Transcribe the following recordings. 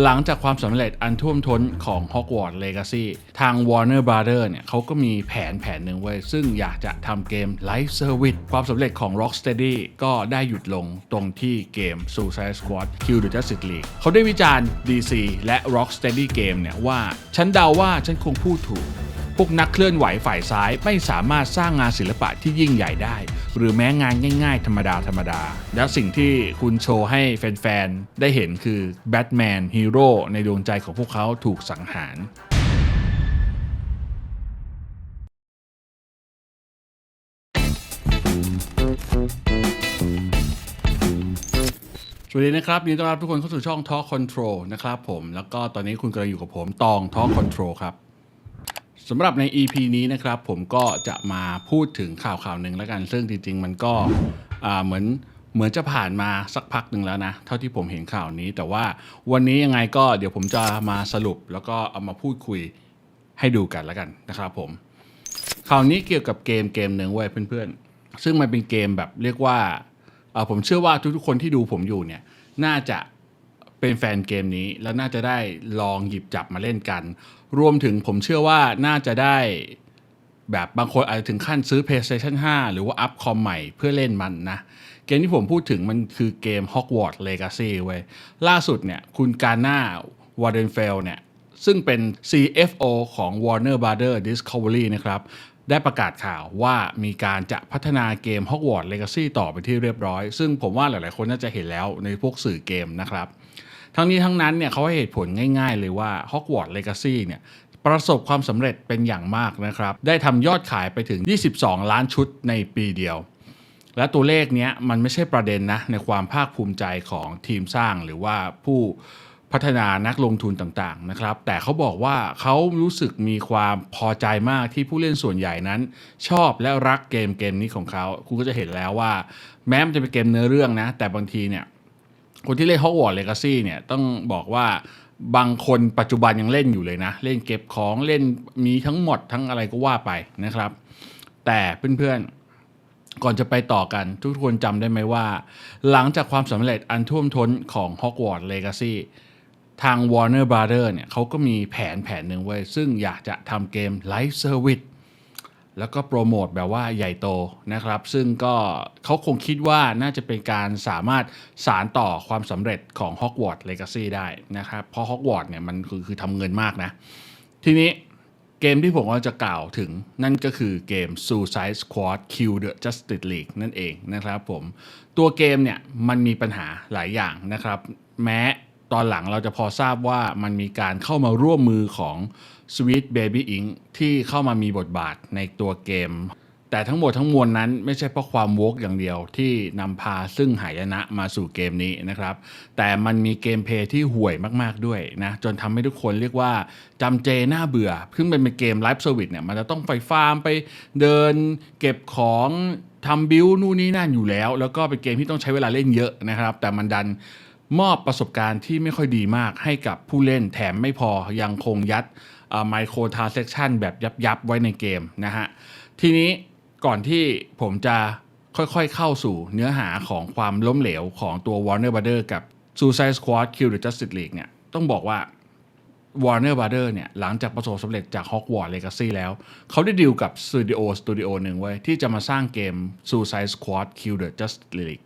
หลังจากความสำเร็จอันท่วมท้นของ Hogwarts Legacy ทาง Warner Brother เนี่ยเขาก็มีแผนแผนหนึ่งไว้ซึ่งอยากจะทำเกม Live Service ความสำเร็จของ Rocksteady ก็ได้หยุดลงตรงที่เกม Suicide Squad Kill the Justice League เขาได้วิจารณ์ DC และ Rocksteady Game เนี่ยว่า ฉันเดาว่าฉันคงพูดถูก วกนักเคลื่อนไหวฝ่ายซ้ายไม่สามารถสร้างงานศิลปะที่ยิ่งใหญ่ได้ หรือแม้งานง่าย ๆ ธรรมดาธรรมดา แล้วสิ่งที่คุณโชว์ให้แฟน ๆ ได้เห็นคือแบทแมนฮีโร่ในดวงใจของพวกเขาถูกสังหารสวัสดีนะครับยินดีต้อนรับทุกคนเข้าสู่ช่อง Talk Control นะครับผม แล้วก็ตอนนี้คุณกำลังอยู่กับผม ตอง Talk Control ครับ สำหรับใน EP นี้นะครับผมก็จะมาพูดถึงข่าวข่าวหนึ่งแล้วกัน ซึ่งจริงๆ มันก็เหมือนเหมือนจะผ่านมาสักพักหนึ่งแล้วนะ เท่าที่ผมเห็นข่าวนี้ แต่ว่าวันนี้ยังไงก็เดี๋ยวผมจะมาสรุป แล้วก็เอามาพูดคุยให้ดูกันแล้วกันนะครับผมข่าวนี้เกี่ยวกับเกมเกมหนึ่งเว้ยเพื่อนๆ ซึ่งมันเป็นเกมแบบเรียกว่าผมเชื่อว่าทุกๆคนที่ดูผมอยู่เนี่ยน่าจะ เป็นแฟนเกมนี้ แล้วน่าจะได้ลองหยิบจับมาเล่นกัน รวมถึงผมเชื่อว่าน่าจะได้แบบบางคนอาจจะถึงขั้นซื้อ PlayStation 5 หรือว่าอัพคอมใหม่เพื่อเล่นมันนะ เกมที่ผมพูดถึงมันคือเกม Hogwarts Legacy เว้ยล่าสุดเนี่ยคุณการน่าวอร์เดนเฟลเนี่ยซึ่งเป็น CFO ของ Warner Brother Discovery นะครับ ได้ประกาศข่าวว่ามีการจะพัฒนาเกม Hogwarts Legacy ต่อไปที่เรียบร้อย ซึ่งผมว่าหลาย ๆ คนน่าจะเห็นแล้วในพวกสื่อเกมนะครับ ทั้งนี้ทั้งนั้นเนี่ยเขาให้เหตุผลง่ายๆ เลยว่า Hogwarts Legacy เนี่ยประสบความสำเร็จเป็นอย่างมากนะครับ ได้ทำยอดขายไปถึง 22 ล้านชุดในปีเดียว และตัวเลขเนี้ยมันไม่ใช่ประเด็นนะ ในความภาคภูมิใจของทีมสร้างหรือว่าผู้พัฒนานักลงทุนต่างๆนะครับ แต่เขาบอกว่าเขารู้สึกมีความพอใจมากที่ผู้เล่นส่วนใหญ่นั้น ชอบและรักเกมเกมนี้ของเขา คุณก็จะเห็นแล้วว่า แม้มันจะเป็นเกมเนื้อเรื่องนะ แต่บางทีเนี่ย คนที่เล่น Hogwarts Legacy เนี่ยต้องบอกว่าบางคนปัจจุบันยังเล่นอยู่เลยนะ เล่นเก็บของเล่นมีทั้งหมดทั้งอะไรก็ว่าไปนะครับ แต่เพื่อนๆ ก่อนจะไปต่อกัน ทุกคนจำได้ไหมว่า หลังจากความสำเร็จอันท่วมท้นของ Hogwarts Legacy ทาง Warner Brother เนี่ยเขาก็มีแผนแผนหนึ่งไว้ ซึ่งอยากจะทำเกม Live Service แล้วก็โปรโมทแบบว่าใหญ่โตนะครับ ซึ่งก็เขาคงคิดว่าน่าจะเป็นการสามารถสารต่อความสำเร็จของ Hogwarts Legacy ได้นะครับ เพราะ Hogwarts เนี่ยมันคือคือทำเงินมากนะ ทีนี้เกมที่ผมว่าจะกล่าวถึงนั่นก็คือเกม Suicide Squad Kill the Justice League นั่นเองนะครับผมตัวเกมเนี่ยมันมีปัญหาหลายอย่างนะครับ แม้ตอนหลังเราจะพอทราบว่ามันมีการเข้ามาร่วมมือของ Sweet Baby Inc ที่เข้ามามีบทบาทในตัวเกม แต่ทั้งหมดทั้งมวลนั้นไม่ใช่เพราะความโวกอย่างเดียวที่นำพาซึ่งหายนะมาสู่เกมนี้นะครับ แต่มันมีเกมเพลย์ที่ห่วยมากๆด้วยนะจนทำให้ทุกคนเรียกว่าจำเจน่าเบื่อซึ่งเป็นเกมไลฟ์เซอร์วิสเนี่ยมันจะต้องไปฟาร์มไปเดินเก็บของทำบิลนู่นนี่นั่นอยู่แล้ว แล้วก็เป็นเกมที่ต้องใช้เวลาเล่นเยอะนะครับ แต่มันดันมอบประสบการณ์ที่ไม่ค่อยดีมากให้กับผู้เล่นแถมไม่พอยังคงยัด ไมโครทรานเซ็คชันแบบยับๆไว้ในเกมนะฮะ ทีนี้ก่อนที่ผมจะค่อยๆเข้าสู่เนื้อหาของความล้มเหลวของตัว Warner Brother กับ Suicide Squad Kill the Justice League เนี่ยต้องบอกว่า Warner Brother เนี่ยหลังจากประสบสำเร็จจาก Hogwarts Legacy แล้ว เขาได้ดีลกับสตูดิโอสตูดิโอหนึ่งไว้ที่จะมาสร้างเกม Suicide Squad Kill the Justice League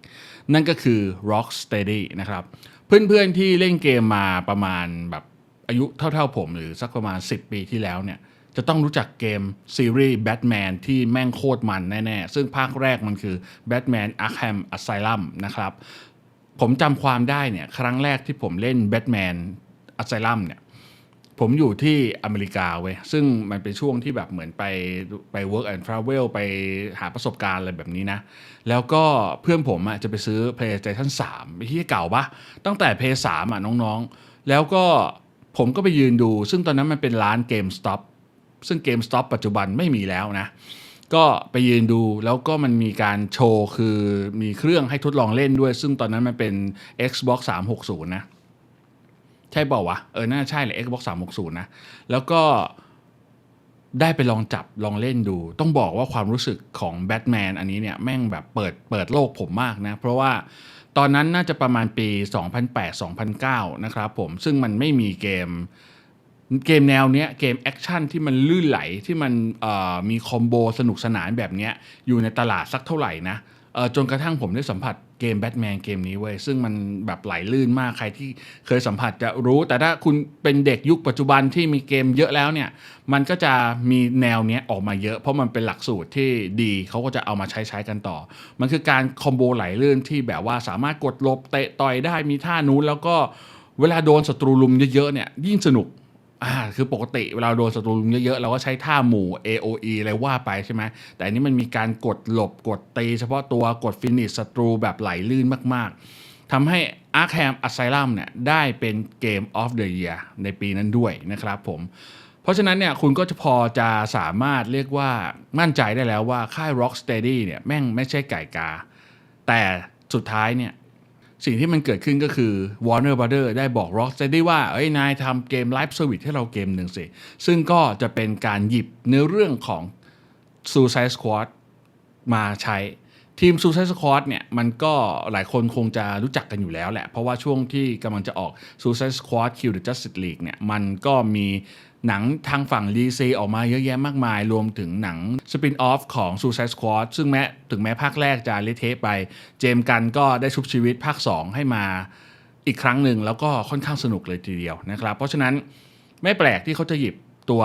นั่นก็คือ Rocksteady นะครับ เพื่อนๆที่เล่นเกมมาประมาณแบบ อายุเท่าๆผมหรือสักประมาณ 10 ปีที่แล้วเนี่ยจะต้องรู้จักเกมซีรีส์แบทแมนที่แม่งโคตรมันแน่ๆ ซึ่งภาคแรกมันคือ Batman Arkham Asylum นะครับ ผมจำความได้เนี่ยครั้งแรกที่ผมเล่น Batman Asylum เนี่ยผมอยู่ที่อเมริกาเว้ยซึ่งมันเป็นช่วงที่แบบเหมือนไปไป work and travel ไปหาประสบการณ์อะไรแบบนี้นะ แล้วก็เพื่อนผมอะจะไปซื้อ PlayStation 3ไอ้ที่เก่าปะตั้งแต่ p 3อะน้องๆ แล้วก็ ผมก็ไปยืนดู ซึ่งตอนนั้นมันเป็นร้าน GameStop ซึ่ง GameStop ปัจจุบันไม่มีแล้วนะ ก็ไปยืนดูแล้วก็มันมีการโชว์ คือมีเครื่องให้ทดลองเล่นด้วย ซึ่งตอนนั้นมันเป็น Xbox 360 นะ ใช่เปล่าวะ เออ น่าใช่เลย Xbox 360 นะ แล้วก็ได้ไปลองจับลองเล่นดู ต้องบอกว่าความรู้สึกของแบทแมนอันนี้เนี่ย แม่งแบบเปิดเปิดโลกผมมากนะ เพราะว่า ตอนนั้นน่าจะประมาณปี 2008-2009 นะครับผมซึ่งมันไม่มีเกมเกมแนวเนี้ยเกมแอคชั่นที่มันลื่นไหลที่มันมีคอมโบสนุกสนานแบบเนี้ยอยู่ในตลาดสักเท่าไหร่นะจนกระทั่งผมได้สัมผัส เกมแบทแมนเกมนี้เว้ยซึ่งมันแบบไหลลื่นมากใครที่เคยสัมผัสจะรู้ แต่ถ้าคุณเป็นเด็กยุคปัจจุบันที่มีเกมเยอะแล้วเนี่ยมันก็จะมีแนวเนี้ยออกมาเยอะ เพราะมันเป็นหลักสูตรที่ดีเขาก็จะเอามาใช้ใช้กันต่อ มันคือการคอมโบไหลลื่นที่แบบว่าสามารถกดลบเตะต่อยได้มีท่านู้นแล้วก็เวลาโดนศัตรูลุมเยอะๆเนี่ยยิ่งสนุก อ่าคือปกติเวลาโดนศัตรูลุมเยอะๆ เราก็ใช้ท่าหมู่ AOE อะไรว่าไปใช่ไหมแต่อันนี้มันมีการกดหลบกดตีเฉพาะตัวกดฟินิชศัตรูแบบไหลลื่นมากๆทำให้ Arkham Asylum เนี่ยได้เป็นเกม of the Year ในปีนั้นด้วยนะครับผม เพราะฉะนั้นเนี่ยคุณก็จะพอจะสามารถเรียกว่ามั่นใจได้แล้วว่าค่าย Rocksteady เนี่ยแม่งไม่ใช่ไก่กา แต่สุดท้ายเนี่ย สิ่งที่มันเกิดขึ้นก็คือ Warner Brother ได้บอก Rocksteady ว่าเอ้ยนายทำเกม Live Service ให้เราเกมหนึ่งสิ ซึ่งก็จะเป็นการหยิบเนื้อเรื่องของ Suicide Squad มาใช้ทีม Suicide Squad เนี่ยมันก็หลายคนคงจะรู้จักกันอยู่แล้วแหละ เพราะว่าช่วงที่กำลังจะออก Suicide Squad Kill the Justice League เนี่ยมันก็มี หนังทางฝั่ง DC ออกมาเยอะแยะมากมาย รวมถึงหนังสปินออฟของ Suicide Squad ซึ่งแม้ถึงแม้ภาคแรกจะเละเทะไป เจมส์กันก็ได้ชุบชีวิตภาค 2 ให้มาอีกครั้งหนึ่งแล้วก็ค่อนข้างสนุกเลยทีเดียวนะครับ เพราะฉะนั้นไม่แปลกที่เขาจะหยิบตัว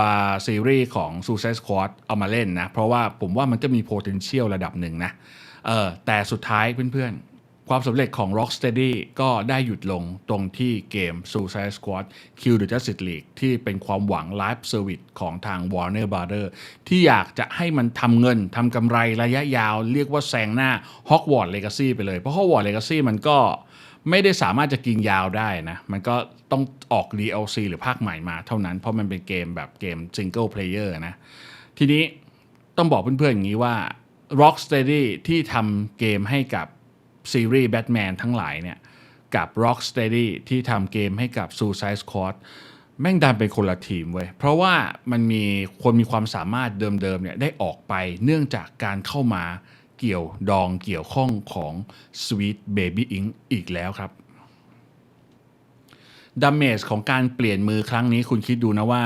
ซีรีส์ของ Suicide Squad เอามาเล่นนะ เพราะว่าผมว่ามันก็มี potential ระดับหนึ่งนะเออแต่สุดท้ายเพื่อนๆ ความสำเร็จของ Rocksteady ก็ได้หยุดลงตรงที่เกม Suicide Squad Kill the Justice League ที่เป็นความหวัง Live Service ของทาง Warner Brother ที่อยากจะให้มันทำเงินทำกำไรระยะยาว เรียกว่าแซงหน้า Hogwarts Legacy ไปเลย เพราะ Hogwarts Legacy มันก็ไม่ได้สามารถจะกินยาวได้นะ มันก็ต้องออก DLC หรือภาคใหม่มาเท่านั้น เพราะมันเป็นเกมแบบเกม Single Player นะ ทีนี้ต้องบอกเพื่อนๆอย่างนี้ว่า Rocksteady ที่ทำเกมให้กับ ซีรีส์แบทแมนทั้งหลายเนี่ย กับ Rocksteady ที่ทำเกมให้กับ Suicide Squad แม่งดันเป็นคนละทีมเว้ย เพราะว่ามันมีคนมีความสามารถเดิมๆเนี่ยได้ออกไปเนื่องจากการเข้ามาเกี่ยวดองเกี่ยวข้องของ Sweet Baby Inc อีกแล้วครับดาเมจของการเปลี่ยนมือครั้งนี้คุณคิดดูนะว่า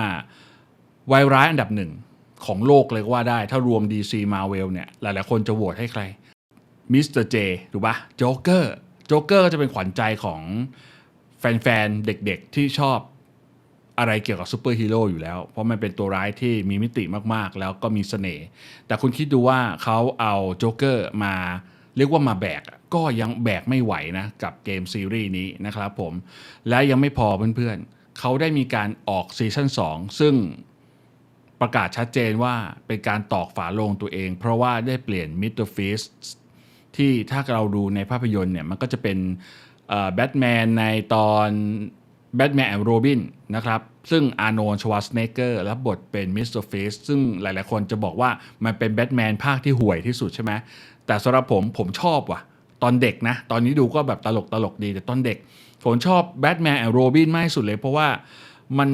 ไวร้ายอันดับหนึ่งของโลกเลยก็ว่าได้ ถ้ารวม DC Marvel เนี่ย หลายๆคนจะโหวตให้ใคร มิสเตอร์เจถูกปะโจ๊กเกอร์โจ๊กเกอร์ก็จะเป็นขวัญใจของแฟนๆ เด็กๆ ที่ชอบอะไรเกี่ยวกับซูเปอร์ฮีโร่อยู่แล้ว เพราะมันเป็นตัวร้ายที่มีมิติมากๆ แล้วก็มีเสน่ห์ แต่คุณคิดดูว่าเขาเอาโจ๊กเกอร์มาเรียกว่ามาแบก ก็ยังแบกไม่ไหวนะ กับเกมซีรีส์นี้นะครับผม และยังไม่พอเพื่อนๆ เขาได้มีการออกซีซั่น2 ซึ่งประกาศชัดเจนว่าเป็นการตอกฝาโลงตัวเอง เพราะว่าได้เปลี่ยนมิ r เ f ิส ที่ถ้าเราดูในภาพยนตร์เนี่ยมันก็จะเป็นแบทแมนในตอนแบทแมนแอนด์โรบินนะครับ ซึ่งอาร์โนนชวาสเนเกอร์รับบทเป็นมิสเตอร์เฟสซึ่งหลายๆ คนจะบอกว่ามันเป็นแบทแมนภาคที่ห่วยที่สุดใช่ไหมแต่สำหรับผมผมชอบว่ะ ตอนเด็กนะ ตอนนี้ดูก็แบบตลกตลกดีแต่ตอนเด็ก ผมชอบแบทแมนแอนด์โรบินมากที่สุดเลย เพราะว่ามัน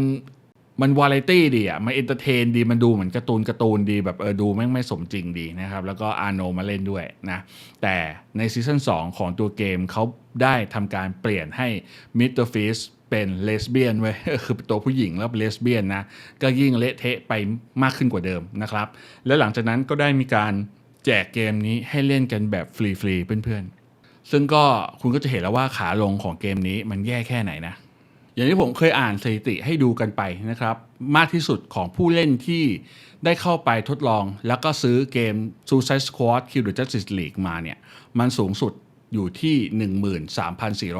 มันวาไรตี้ดีอะ มันเอนเตอร์เทนดี มันดูเหมือนการ์ตูนการ์ตูนดีแบบเออดูแม่งไม่สมจริงดีนะครับ แล้วก็อาโนมาเล่นด้วยนะ แต่ในซีซั่น2 ของตัวเกมเขาได้ทำการเปลี่ยนให้มิสเตอร์ฟิสเป็นเลสเบี้ยนเว้ยคือเป็นตัวผู้หญิงแล้วเป็นเลสเบี้ยนนะ ก็ยิ่งเละเทะไปมากขึ้นกว่าเดิมนะครับ และหลังจากนั้นก็ได้มีการแจกเกมนี้ให้เล่นกันแบบฟรีๆเพื่อนๆ ซึ่งก็คุณก็จะเห็นแล้วว่าขาลงของเกมนี้มันแย่แค่ไหนนะ อย่างที่ผมเคยอ่านสถิติให้ดูกันไปนะครับ มากที่สุดของผู้เล่นที่ได้เข้าไปทดลอง แล้วก็ซื้อเกม Suicide Squad Kill the Justice League มาเนี่ย มันสูงสุด อยู่ที่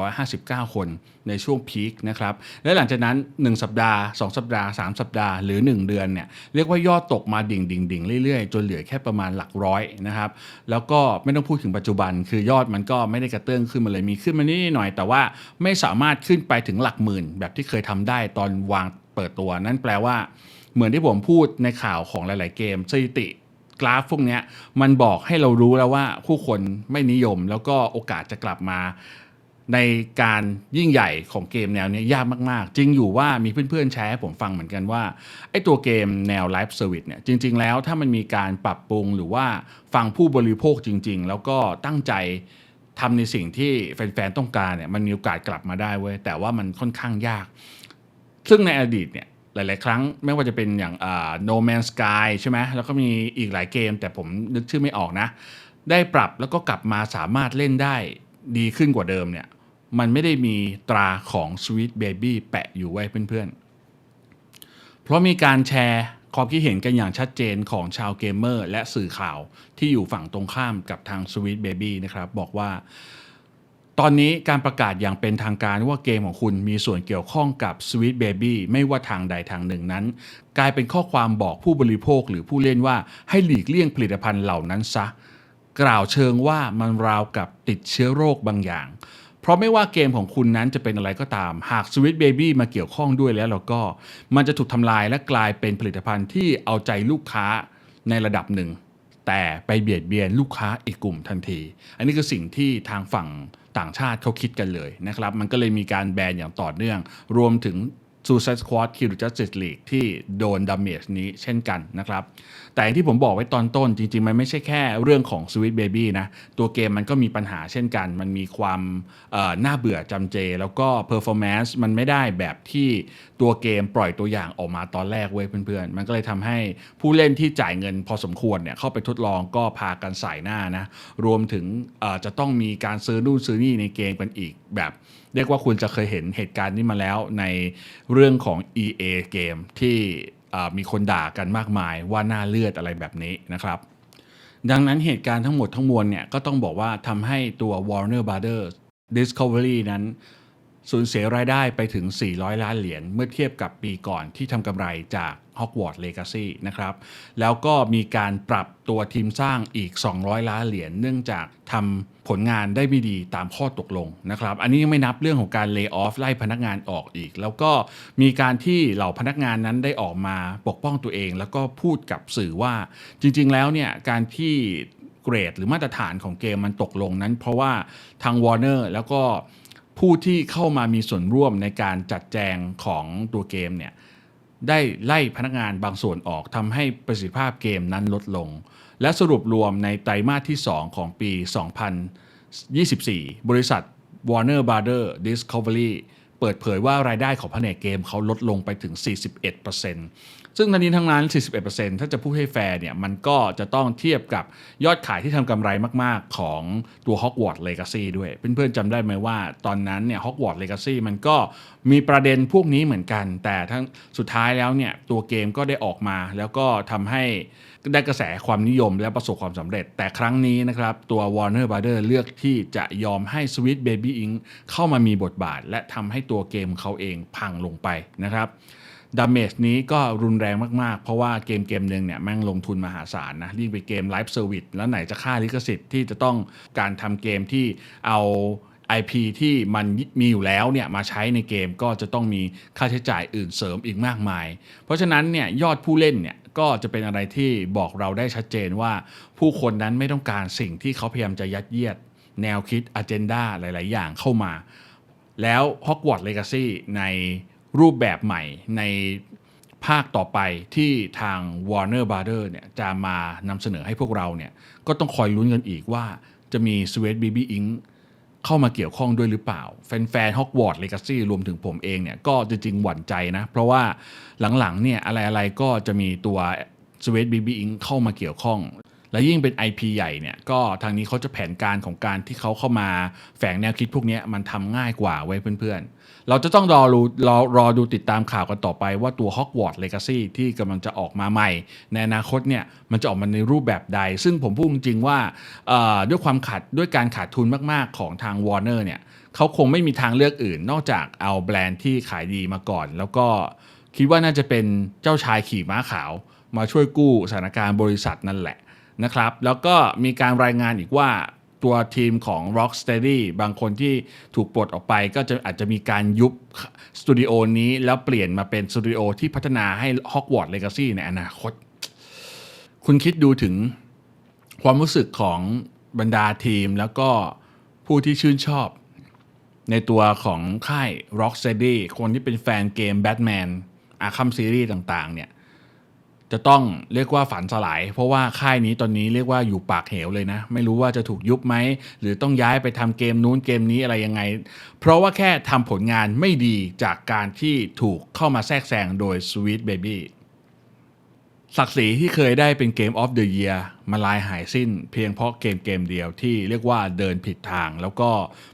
13,459 คนในช่วงพีคนะครับ และหลังจากนั้น 1 สัปดาห์ 2 สัปดาห์ 3 สัปดาห์หรือ 1 เดือนเนี่ยเรียกว่ายอดตกมาดิ่งดิ่งดิ่งเรื่อยๆ จนเหลือแค่ประมาณหลักร้อยนะครับ แล้วก็ไม่ต้องพูดถึงปัจจุบัน คือยอดมันก็ไม่ได้กระเตื้องขึ้นมาเลยมีขึ้นมานิดหน่อย แต่ว่าไม่สามารถขึ้นไปถึงหลักหมื่น แบบที่เคยทำได้ตอนวางเปิดตัว นั่นแปลว่าเหมือนที่ผมพูดในข่าวของหลาย ๆ เกมสถิติ กราฟพวกนี้มันบอกให้เรารู้แล้วว่าผู้คนไม่นิยม แล้วก็โอกาสจะกลับมาในการยิ่งใหญ่ของเกมแนวนี้ยยากมากๆ จริงอยู่ว่ามีเพื่อนๆแชร์ให้ผมฟังเหมือนกันว่า ไอ้ตัวเกมแนวไลฟ์เซอร์วิสเนี่ยจริง ๆ แล้วถ้ามันมีการปรับปรุงหรือว่าฟังผู้บริโภคจริง ๆ แล้วก็ตั้งใจทำในสิ่งที่แฟนๆต้องการเนี่ยมันมีโอกาสกลับมาได้เว้ยแต่ว่ามันค่อนข้างยาก ซึ่งในอดีตเนี่ย หลาย ๆ ครั้งไม่ว่าจะเป็นอย่าง No Man's Sky ใช่ไหมแล้วก็มีอีกหลายเกม แต่ผมนึกชื่อไม่ออกนะ ได้ปรับแล้วก็กลับมาสามารถเล่นได้ดีขึ้นกว่าเดิมเนี่ย มันไม่ได้มีตราของ Sweet Baby แปะอยู่ไว้เพื่อน ๆ เพราะมีการแชร์ความคิดเห็นกันอย่างชัดเจนของชาวเกมเมอร์และสื่อข่าวที่อยู่ฝั่งตรงข้ามกับทาง Sweet Baby นะครับ บอกว่า ตอนนี้การประกาศอย่างเป็นทางการว่าเกมของคุณมีส่วนเกี่ยวข้องกับ Sweet Baby ไม่ว่าทางใดทางหนึ่งนั้น กลายเป็นข้อความบอกผู้บริโภคหรือผู้เล่นว่าให้หลีกเลี่ยงผลิตภัณฑ์เหล่านั้นซะ กล่าวเชิงว่ามันราวกับติดเชื้อโรคบางอย่าง เพราะไม่ว่าเกมของคุณนั้นจะเป็นอะไรก็ตาม หาก Sweet Baby มาเกี่ยวข้องด้วยแล้วเราก็ มันจะถูกทำลายและกลายเป็นผลิตภัณฑ์ที่เอาใจลูกค้าในระดับหนึ่ง แต่ไปเบียดเบียนลูกค้าอีกกลุ่มทันที อันนี้คือสิ่งที่ทางฝั่ง ต่างชาติเขาคิดกันเลยนะครับ มันก็เลยมีการแบนอย่างต่อเนื่อง รวมถึง Suicide Squad Kill Justice League ที่โดนดาเมจนี้เช่นกันนะครับ แต่อย่างที่ผมบอกไว้ตอนต้นจริง ๆ มันไม่ใช่แค่เรื่องของ Sweet Baby นะ ตัวเกมมันก็มีปัญหาเช่นกัน มันมีความน่าเบื่อจำเจ แล้วก็ Performance มันไม่ได้แบบที่ตัวเกมปล่อยตัวอย่างออกมาตอนแรกเว้ยเพื่อนๆ มันก็เลยทำให้ผู้เล่นที่จ่ายเงินพอสมควรเนี่ยเข้าไปทดลองก็พากันใส่หน้านะ รวมถึงจะต้องมีการซื้อนู่นซื้อนี่ในเกมกันอีกแบบ เรียกว่าคุณจะเคยเห็นเหตุการณ์นี้มาแล้วในเรื่องของ EA เกมที่มีคนด่ากันมากมายว่าหน้าเลือดอะไรแบบนี้นะครับ ดังนั้นเหตุการณ์ทั้งหมดทั้งมวลเนี่ยก็ต้องบอกว่าทำให้ตัว Warner Brothers Discovery นั้น สูญเสียรายได้ไปถึง 400 ล้านเหรียญเมื่อเทียบกับปีก่อนที่ทำกำไรจาก Hogwarts Legacy นะครับ แล้วก็มีการปรับตัวทีมสร้างอีก 200 ล้านเหรียญเนื่องจากทำผลงานได้ไม่ดีตามข้อตกลงนะครับ อันนี้ยังไม่นับเรื่องของการเลิกออฟไล่พนักงานออกอีก แล้วก็มีการที่เหล่าพนักงานนั้นได้ออกมาปกป้องตัวเอง แล้วก็พูดกับสื่อว่าจริง ๆ แล้วเนี่ยการที่เกรดหรือมาตรฐานของเกมมันตกลงนั้น เพราะว่าทาง Warner แล้วก็ ผู้ที่เข้ามามีส่วนร่วมในการจัดแจงของตัวเกมเนี่ยได้ไล่พนักงานบางส่วนออกทำให้ประสิทธิภาพเกมนั้นลดลง และสรุปรวมในไตรมาสที่ 2 ของปี 2024 บริษัท Warner Brothers Discovery เปิดเผยว่ารายได้ของแผนกเกมเขาลดลงไปถึง 41%ซึ่งทั้งนี้ทั้งนั้น 41%ถ้าจะพูดให้แฟร์เนี่ยมันก็จะต้องเทียบกับยอดขายที่ทำกำไรมาก ๆ ของตัว Hogwarts Legacy ด้วย เพื่อน ๆจำได้ไหมว่าตอนนั้นเนี่ย Hogwarts Legacy มันก็มีประเด็นพวกนี้เหมือนกัน แต่ทั้งสุดท้ายแล้วเนี่ยตัวเกมก็ได้ออกมา แล้วก็ทำให้ได้กระแสความนิยมและประสบความสำเร็จ แต่ครั้งนี้นะครับตัว Warner Brother เลือกที่จะยอมให้ Sweet Baby Inc. เข้ามามีบทบาท และทำให้ตัวัวเกมเขาเองพังลงไปนะครับดาเมจนี้ก็รุนแรงมาก ๆ เพราะว่าเกมเกมหนึ่งเนี่ยแม่งลงทุนมหาศาลนะยิ่งไปเกมไลฟ์เซอร์วิสแล้วไหนจะค่าลิขสิทธิ์ที่จะต้องการทำเกมที่เอา IP ที่มันมีอยู่แล้วเนี่ยมาใช้ในเกมก็จะต้องมีค่าใช้จ่ายอื่นเสริมอีกมากมาย เพราะฉะนั้นเนี่ยยอดผู้เล่นเนี่ยก็จะเป็นอะไรที่บอกเราได้ชัดเจนว่าผู้คนนั้นไม่ต้องการสิ่งที่เขาพยายามจะยัดเยียด แนวคิดอ g e n d a หลาย ๆ อย่างเข้ามา แล้ว Hogwarts Legacy ในรูปแบบใหม่ในภาคต่อไปที่ทาง Warner b r o t h e r เนี่ยจะมานำเสนอให้พวกเราเนี่ยก็ต้องคอยลุ้นกันอีกว่าจะมี Sweet BB Inc. เข้ามาเกี่ยวข้องด้วยหรือเปล่า แฟนๆ Hogwarts Legacy รวมถึงผมเองเนี่ยก็จริงๆ หวั่นใจนะ เพราะว่าหลังๆเนี่ยอะไรๆก็จะมีตัว Sweet BB Inc. เข้ามาเกี่ยวข้อง และยิ่งเป็น IP ใหญ่เนี่ยก็ทางนี้เขาจะแผนการของการที่เขาเข้ามาแฝงแนวคิดพวกนี้มันทำง่ายกว่าไว้เพื่อนๆ เราจะต้องรอรูรอรอดูติดตามข่าวกันต่อไปว่าตัว Hogwarts Legacy ที่กำลังจะออกมาใหม่ ในอนาคตเนี่ยมันจะออกมาในรูปแบบใด ซึ่งผมพูดจริงว่าด้วยความขาดด้วยการขาดทุนมากๆของทาง Warner เนี่ยเขาคงไม่มีทางเลือกอื่น นอกจากเอาแบรนด์ที่ขายดีมาก่อน แล้วก็คิดว่าน่าจะเป็นเจ้าชายขี่ม้าขาว มาช่วยกู้สถานการณ์บริษัทนั่นแหละ นะครับ แล้วก็มีการรายงานอีกว่าตัวทีมของ Rocksteady บางคนที่ถูกปลดออกไปก็จะอาจจะมีการยุบสตูดิโอนี้แล้วเปลี่ยนมาเป็นสตูดิโอที่พัฒนาให้ Hogwarts Legacy ในอนาคต คุณคิดดูถึงความรู้สึกของบรรดาทีมแล้วก็ผู้ที่ชื่นชอบ ในตัวของค่าย Rocksteady คนที่เป็นแฟนเกม Batman Arkham Series ต่างๆเนี่ย จะต้องเรียกว่าฝันสลาย เพราะว่าค่ายนี้ตอนนี้เรียกว่าอยู่ปากเหวเลยนะ ไม่รู้ว่าจะถูกยุบไหม หรือต้องย้ายไปทำเกมนู้นเกมนี้อะไรยังไง เพราะว่าแค่ทำผลงานไม่ดีจากการที่ถูกเข้ามาแทรกแซงโดย Sweet Baby ศักดิ์ศรีที่เคยได้เป็นเกม of the Year มาลายหายสิ้น เพียงเพราะเกมเกมเดียวที่เรียกว่าเดินผิดทาง แล้วก็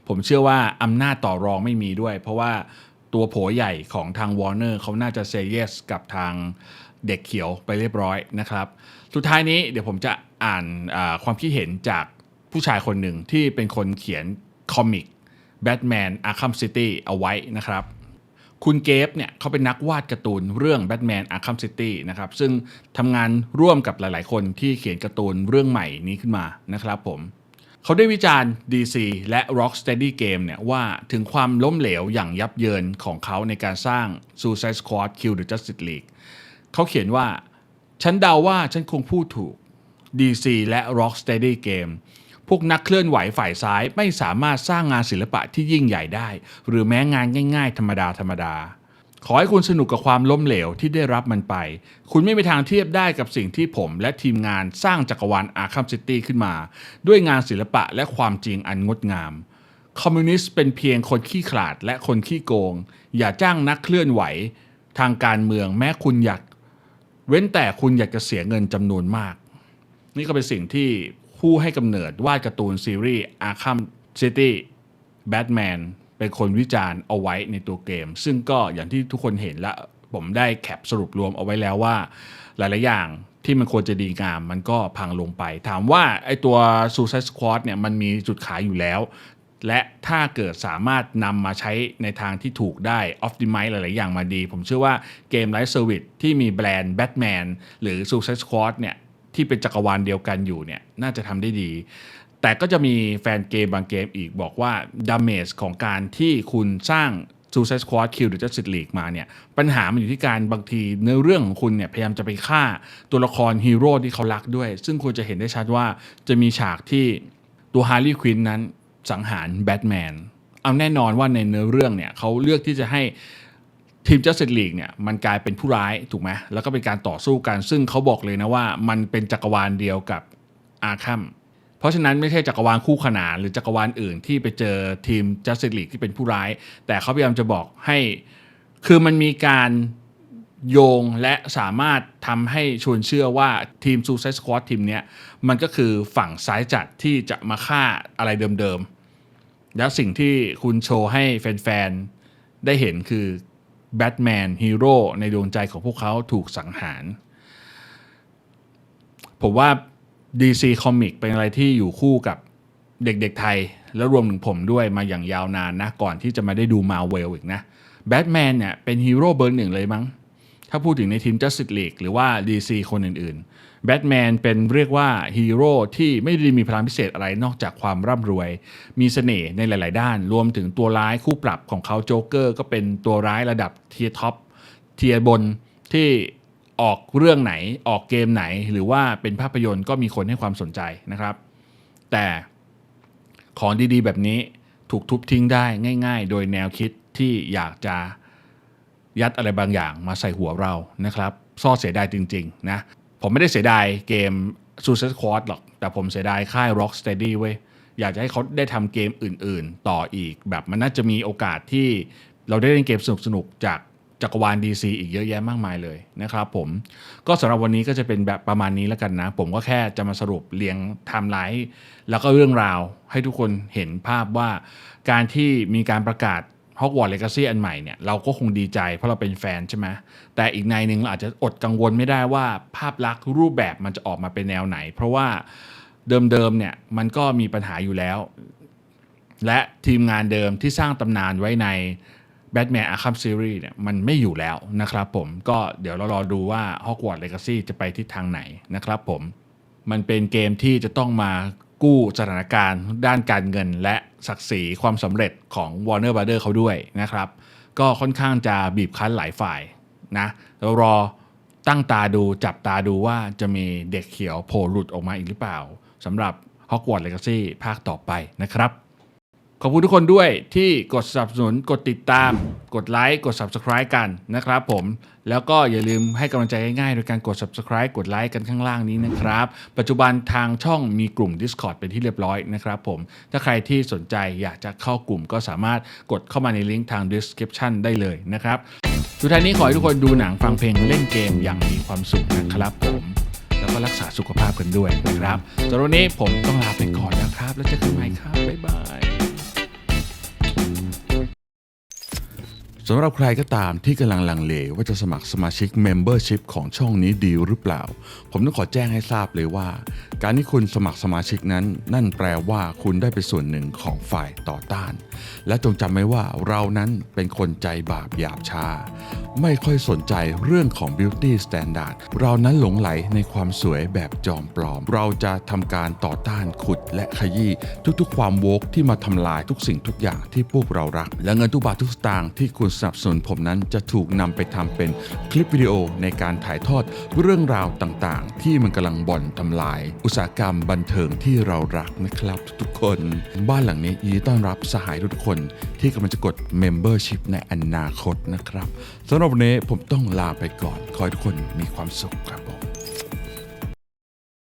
ผมเชื่อว่าอำนาจต่อรองไม่มีด้วย เพราะว่าตัวโผใหญ่ของทาง Warner เขาน่าจะ say yes กับทาง เด็กเขียวไปเรียบร้อยนะครับ สุดท้ายนี้เดี๋ยวผมจะอ่านความคิดเห็นจากผู้ชายคนหนึ่งที่เป็นคนเขียนคอมิก Batman Arkham City เอาไว้นะครับ คุณเกฟเนี่ยเขาเป็นนักวาดการ์ตูนเรื่อง Batman Arkham City นะครับซึ่งทำงานร่วมกับหลาย ๆ คนที่เขียนการ์ตูนเรื่องใหม่นี้ขึ้นมานะครับผมเขาได้วิจารณ์ DC และ Rocksteady Game เนี่ยว่าถึงความล้มเหลวอย่างยับเยินของเขาในการสร้าง Suicide Squad Kill the Justice League เขาเขียนว่า ฉันเดาว่าฉันคงพูดถูก DC และ Rocksteady Game พวกนักเคลื่อนไหวฝ่ายซ้ายไม่สามารถสร้างงานศิลปะที่ยิ่งใหญ่ได้ หรือแม้งานง่ายๆ ธรรมดาธรรมดา ขอให้คุณสนุกกับความล้มเหลวที่ได้รับมันไป คุณไม่มีทางเทียบได้กับสิ่งที่ผมและทีมงานสร้างจักรวาลอาคัมซิตี้ขึ้นมา ด้วยงานศิลปะและความจริงอันงดงาม คอมมิวนิสต์เป็นเพียงคนขี้ขลาดและคนขี้โกง อย่าจ้างนักเคลื่อนไหว ทางการเมืองแม้คุณอยาก เว้นแต่คุณอยากจะเสียเงินจำนวนมาก นี่ก็เป็นสิ่งที่ผู้ให้กำเนิดวาดการ์ตูนซีรีส์ Arkham City Batman เป็นคนวิจารณ์เอาไว้ในตัวเกม ซึ่งก็อย่างที่ทุกคนเห็นและผมได้แคปสรุปรวมเอาไว้แล้วว่า หลาย ๆ อย่างที่มันควรจะดีงาม มันก็พังลงไป ถามว่าไอตัว Suicide Squad เนี่ยมันมีจุดขายอยู่แล้ว และ ถ้าเกิดสามารถนำมาใช้ในทางที่ถูกได้ Optimize หลาย ๆ อย่างมาดี ผมเชื่อว่าเกมไลฟ์เซอร์วิสที่มีแบรนด์ Batman หรือ Suicide Squad เนี่ยที่เป็นจักรวาลเดียวกันอยู่เนี่ยน่าจะทำได้ดี แต่ก็จะมีแฟนเกมบางเกมอีกบอกว่าดาเมจของการที่คุณสร้าง Suicide Squad Kill หรือ Justice League มาเนี่ยปัญหามันอยู่ที่การบางทีเนื้อเรื่องของคุณเนี่ยพยายามจะไปฆ่าตัวละครฮีโร่ที่เขารักด้วย ซึ่งคุณจะเห็นได้ชัดว่าจะมีฉากที่ตัวฮาร์ลีควินนั้น สังหารแบทแมนเอาแน่นอนว่าในเนื้อเรื่องเนี่ยเขาเลือกที่จะให้ทีม Justice League เนี่ยมันกลายเป็นผู้ร้ายถูกไหมแล้วก็เป็นการต่อสู้กัน ซึ่งเขาบอกเลยนะว่ามันเป็นจักรวาลเดียวกับอาคัมเพราะฉะนั้นไม่ใช่จักรวาลคู่ขนานหรือจักรวาลอื่นที่ไปเจอทีม Justice League ที่เป็นผู้ร้าย แต่เขาพยายามจะบอกให้ คือมันมีการ โยงและสามารถทำให้ชวนเชื่อว่าทีม Suicide Squad ทีมนี้มันก็คือฝั่งซ้ายจัดที่จะมาฆ่าอะไรเดิมๆ แล้วสิ่งที่คุณโชว์ให้แฟนๆ ได้เห็นคือแบทแมนฮีโร่ในดวงใจของพวกเขาถูกสังหาร ผมว่า DC Comic เป็นอะไรที่อยู่คู่กับเด็กๆไทย แล้วรวมถึงผมด้วยมาอย่างยาวนานนะ ก่อนที่จะมาได้ดูมาเวลอีกนะแบทแมนเนี่ยเป็นฮีโร่เบอร์หนึ่งเลยมั้ง ถ้าพูดถึงในทีม Justice League หรือว่า DC คนอื่นๆแบทแมนเป็นเรียกว่าฮีโร่ที่ไม่ได้มีพลังพิเศษอะไรนอกจากความร่ำรวย มีเสน่ห์ในหลาย ๆ ด้าน รวมถึงตัวร้ายคู่ปรับของเขาโจ๊กเกอร์ก็เป็นตัวร้ายระดับเทียท็อปเทียบนที่ออกเรื่องไหนออกเกมไหน หรือว่าเป็นภาพยนตร์ก็มีคนให้ความสนใจนะครับ แต่ของดีๆ แบบนี้ถูกทุบทิ้งได้ง่าย ๆ โดยแนวคิดที่อยากจะ ยัดอะไรบางอย่างมาใส่หัวเรานะครับซ่อเสียดายจริงๆนะผมไม่ได้เสียดายเกม Suicide Squad หรอก แต่ผมเสียดายค่าย Rocksteady เว้ยอยากจะให้เขาได้ทำเกมอื่นๆ ต่ออีก แบบมันน่าจะมีโอกาสที่เราได้เล่นเกมสนุกๆ จากจักรวาล DC อีกเยอะแยะมากมายเลยนะครับผมก็สำหรับวันนี้ก็จะเป็นแบบประมาณนี้แล้วกันนะ ผมก็แค่จะมาสรุปเรียงไทม์ไลน์แล้วก็เรื่องราวให้ทุกคนเห็นภาพว่าการที่มีการประกาศ ฮอกวอตส์เลกาซีอันใหม่เนี่ยเราก็คงดีใจเพราะเราเป็นแฟนใช่ไหมแต่อีกในหนึ่งเราอาจจะอดกังวลไม่ได้ว่าภาพลักษณ์รูปแบบมันจะออกมาเป็นแนวไหน เพราะว่าเดิมๆเนี่ยมันก็มีปัญหาอยู่แล้ว และทีมงานเดิมที่สร้างตำนานไว้ใน Batman Arkham Series เนี่ยมันไม่อยู่แล้วนะครับผมก็เดี๋ยวเรารอดูว่า Hogwarts Legacy จะไปทิศทางไหนนะครับผมมันเป็นเกมที่จะต้องมากู้สถานการณ์ด้านการเงินและ ศักดิ์ศรีความสำเร็จของ Warner Brother เขาด้วยนะครับ ก็ค่อนข้างจะบีบคั้นหลายฝ่ายนะเรารอตั้งตาดูจับตาดูว่าจะมีเด็กเขียวโผล่หลุดออกมาอีกหรือเปล่าสำหรับ Hogwarts Legacy ภาคต่อไปนะครับ ขอบคุณทุกคนด้วยที่กดสนับสนุนกดติดตาม กดไลค์กด Subscribe กันนะครับผม แล้วก็อย่าลืมให้กำลังใจง่ายๆโดยการกด Subscribe กดไลค์กันข้างล่างนี้นะครับ ปัจจุบันทางช่องมีกลุ่ม Discord เป็นที่เรียบร้อยนะครับผม ถ้าใครที่สนใจอยากจะเข้ากลุ่มก็สามารถกดเข้ามาในลิงก์ทาง description ได้เลยนะครับ สุดท้ายนี้ขอให้ทุกคนดูหนังฟังเพลงเล่นเกมอย่างมีความสุขนะครับผมแล้วก็รักษาสุขภาพกันด้วยนะครับสำหรับวันนี้ผมต้องลาไปก่อนนะครับ แล้วเจอกันใหม่ครับบ๊ายบาย สำหรับใครก็ตามที่กำลังลังเลว่าจะสมัครสมาชิก Membership ของช่องนี้ดีหรือเปล่า ผมต้องขอแจ้งให้ทราบเลยว่า การที่คุณสมัครสมาชิกนั้น นั่นแปลว่าคุณได้เป็นส่วนหนึ่งของฝ่ายต่อต้าน และจงจำไว้ว่าเรานั้นเป็นคนใจบาปหยาบช้า ไม่ค่อยสนใจเรื่องของ beauty standard เรานั้นหลงไหลในความสวยแบบจอมปลอม เราจะทำการต่อต้านขุดและขยี้ทุกๆ ความโวกที่มาทำลายทุกสิ่งทุกอย่างที่พวกเรารัก และเงินทุกบาททุกสตางค์ที่คุณสนับสนุนผมนั้นจะถูกนำไปทำเป็นคลิปวิดีโอในการถ่ายทอดเรื่องราวต่างๆ ที่มันกำลังบ่อนทำลาย อุตสาหกรรมบันเทิงที่เรารักนะครับ ทุกๆคน บ้านหลังนี้ยินดีต้อนรับสหายทุกคนที่กำลังจะกด Membership ในอนาคตนะครับ สำหรับวันนี้ผมต้องลาไปก่อน ขอให้ทุกคนมีความสุขครับผม